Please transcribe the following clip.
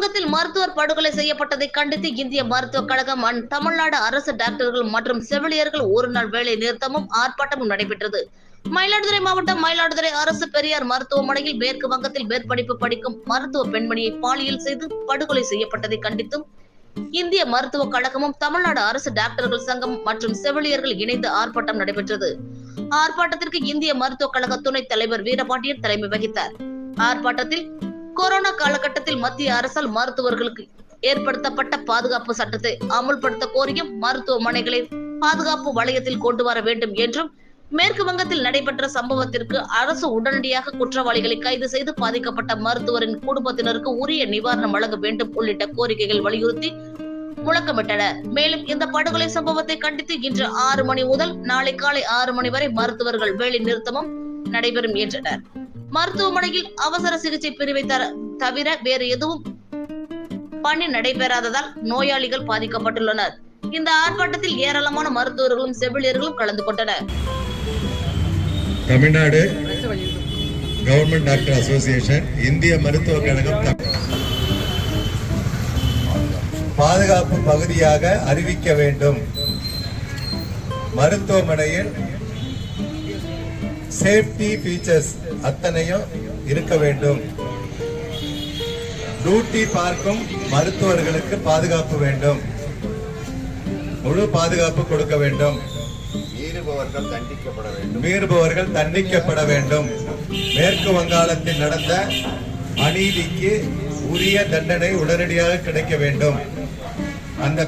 வங்கத்தில் மருத்துவர் படுகொலை செய்யப்பட்டதை கண்டித்து இந்திய மருத்துவக் கழகம் தமிழ்நாடு அரசு டாக்டர்கள் மற்றும் செவிலியர்கள் ஒரு நாள் வேலை நிறுத்தமும் ஆர்ப்பாட்டமும் நடைபெற்றது. மயிலாடுதுறை மாவட்டம் மயிலாடுதுறை அரசு பெரியார் மருத்துவமனையில் மேற்கு வங்கத்தில் மேற்படிப்பு படிக்கும் மருத்துவ பெண்மணியை பாலியல் செய்து படுகொலை செய்யப்பட்டதை கண்டித்தும் இந்திய மருத்துவக் கழகமும் தமிழ்நாடு அரசு டாக்டர்கள் சங்கம் மற்றும் செவிலியர்கள் இணைந்து ஆர்ப்பாட்டம் நடைபெற்றது. ஆர்ப்பாட்டத்திற்கு இந்திய மருத்துவக் கழக துணைத் தலைவர் வீரபாண்டியன் தலைமை வகித்தார். ஆர்ப்பாட்டத்தில் கொரோனா காலகட்டத்தில் மத்திய அரசால் மருத்துவர்களுக்கு ஏற்படுத்தப்பட்ட பாதுகாப்பு சட்டத்தை அமுல்படுத்த கோரியும் மருத்துவமனைகளை பாதுகாப்பு வளையத்தில் கொண்டு வர வேண்டும் என்றும் மேற்கு வங்கத்தில் நடைபெற்ற சம்பவத்திற்கு அரசு உடனடியாக குற்றவாளிகளை கைது செய்து பாதிக்கப்பட்ட மருத்துவரின் குடும்பத்தினருக்கு உரிய நிவாரணம் வழங்க வேண்டும் உள்ளிட்ட கோரிக்கைகள் வலியுறுத்தி முழக்கமிட்டனர். மேலும் இந்த படுகொலை சம்பவத்தை கண்டித்து இன்று ஆறு மணி முதல் நாளை காலை ஆறு மணி வரை மருத்துவர்கள் வேலை நிறுத்தமும் நடைபெறும் என்றனர். மருத்துவமனையில் அவசர சிகிச்சை பிரிவை தர- தவிர வேறு எதுவும் பணி நடைபெறாததால் நோயாளிகள் பாதிக்கப்பட்டுள்ளனர். இந்த ஆர்ப்பாட்டத்தில் ஏராளமான மருத்துவர்களும் செவிலியர்களும் கலந்து கொண்டனர். தமிழ்நாடு கவர்மெண்ட் டாக்டர் அசோசியேஷன் இந்திய மருத்துவ கழகம் பாதுகாப்பு பகுதியாக அறிவிக்க வேண்டும். மருத்துவமனையில் சேஃப்டி ஃபீச்சர்ஸ் அத்தனையும் இருக்க வேண்டும். டியூட்டி பார்க்கும் மருத்துவர்களுக்கு பாதுகாப்பு வேண்டும். முழு பாதுகாப்பு கொடுக்க வேண்டும். மீறுபவர்கள் தண்டிக்கப்பட வேண்டும். மீறுபவர்கள் தண்டிக்கப்பட வேண்டும். மேற்கு வங்காளத்தில் நடந்த அநீதிக்கு உரிய தண்டனை உடனடியாக கிடைக்க வேண்டும். அந்த